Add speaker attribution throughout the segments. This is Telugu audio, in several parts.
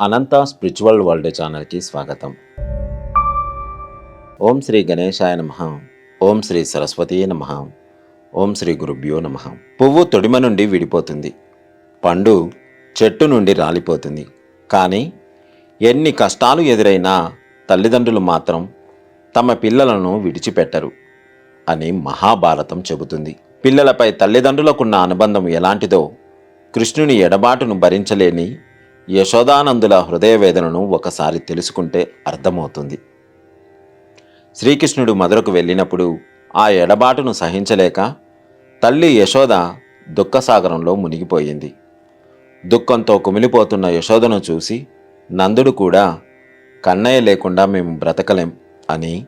Speaker 1: అనంత స్పిరిచువల్ వరల్డ్ ఛానల్కి స్వాగతం. ఓం శ్రీ గణేశాయ నమ. ఓం శ్రీ సరస్వతి నమ. ఓం శ్రీ గురుభ్యో నమ. పువ్వు తొడిమ నుండి విడిపోతుంది. పండు చెట్టు నుండి రాలిపోతుంది. కానీ ఎన్ని కష్టాలు ఎదురైనా తల్లిదండ్రులు మాత్రం తమ పిల్లలను విడిచిపెట్టరు అని మహాభారతం చెబుతుంది. పిల్లలపై తల్లిదండ్రులకున్న అనుబంధం ఎలాంటిదో కృష్ణుని ఎడబాటును భరించలేని యశోదానందుల హృదయ వేదనను ఒకసారి తెలుసుకుంటే అర్థమవుతుంది. శ్రీకృష్ణుడు మధురకు వెళ్ళినప్పుడు ఆ ఎడబాటును సహించలేక తల్లి యశోద దుఃఖసాగరంలో మునిగిపోయింది. దుఃఖంతో కుమిలిపోతున్న యశోదను చూసి నందుడు కూడా కన్నయ్య లేకుండా మేము బ్రతకలేం అని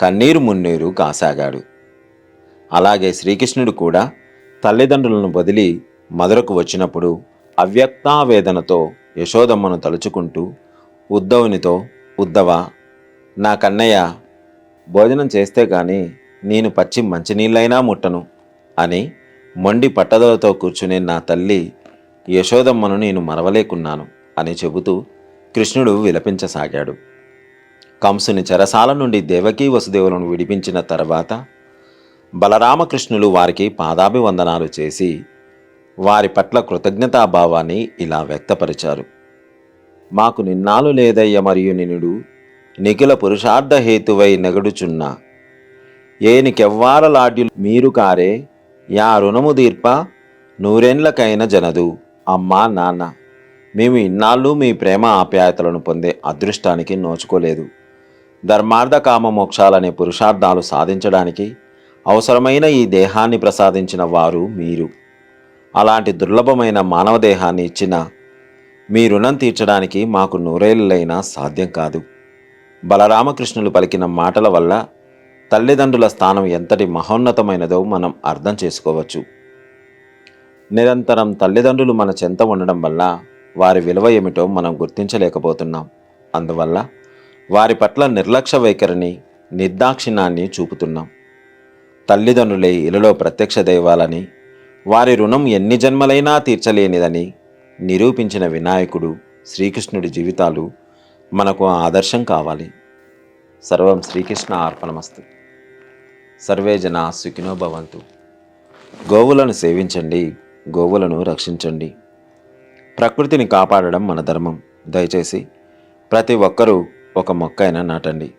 Speaker 1: కన్నీరు మున్నీరు కాసాగాడు. అలాగే శ్రీకృష్ణుడు కూడా తల్లిదండ్రులను వదిలి మధురకు వచ్చినప్పుడు అవ్యక్తావేదనతో యశోదమ్మను తలుచుకుంటూ ఉద్ధవునితో ఉద్ధవ నా కన్నయ్య భోజనం చేస్తే కానీ నేను పచ్చి మంచినీళ్ళైనా ముట్టను అని మొండి పట్టదలతో కూర్చునే నా తల్లి యశోదమ్మను నేను మరవలేకున్నాను అని చెబుతూ కృష్ణుడు విలపించసాగాడు. కంసుని చెరసాల నుండి దేవకీ వసుదేవులను విడిపించిన తర్వాత బలరామకృష్ణులు వారికి పాదాభివందనాలు చేసి వారి పట్ల కృతజ్ఞతాభావాన్ని ఇలా వ్యక్తపరిచారు. మాకు నిన్నాలు లేదయ్య మరియు నినుడు నిఖిల పురుషార్థ హేతువై నెగడుచున్న ఏనికెవ్వారలాడ్యులు మీరు కారే యా రుణము దీర్ప నూరేండ్లకైన జనదు. అమ్మా నాన్న మేము ఇన్నాళ్ళు మీ ప్రేమ ఆప్యాయతలను పొందే అదృష్టానికి నోచుకోలేదు. ధర్మార్థ కామ మోక్షాలనే పురుషార్థాలు సాధించడానికి అవసరమైన ఈ దేహాన్ని ప్రసాదించిన వారు మీరు. అలాంటి దుర్లభమైన మానవ దేహాన్ని ఇచ్చిన మీ రుణం తీర్చడానికి మాకు నూరేళ్ళైనా సాధ్యం కాదు. బలరామకృష్ణులు పలికిన మాటల వల్ల తల్లిదండ్రుల స్థానం ఎంతటి మహోన్నతమైనదో మనం అర్థం చేసుకోవచ్చు. నిరంతరం తల్లిదండ్రులు మన చెంత ఉండడం వల్ల వారి విలువ ఏమిటో మనం గుర్తించలేకపోతున్నాం. అందువల్ల వారి పట్ల నిర్లక్ష్య వైఖరిని నిర్దాక్షిణాన్ని చూపుతున్నాం. తల్లిదండ్రులే ఇలలో ప్రత్యక్ష దైవాలని వారి రుణం ఎన్ని జన్మలైనా తీర్చలేనిదని నిరూపించిన వినాయకుడు శ్రీకృష్ణుడి జీవితాలు మనకు ఆదర్శం కావాలి. సర్వం శ్రీకృష్ణ అర్పణమస్తు. సర్వే జన సుఖినో భవంతు. గోవులను సేవించండి గోవులను రక్షించండి. ప్రకృతిని కాపాడడం మన ధర్మం. దయచేసి ప్రతి ఒక్కరూ ఒక మొక్కైనా నాటండి.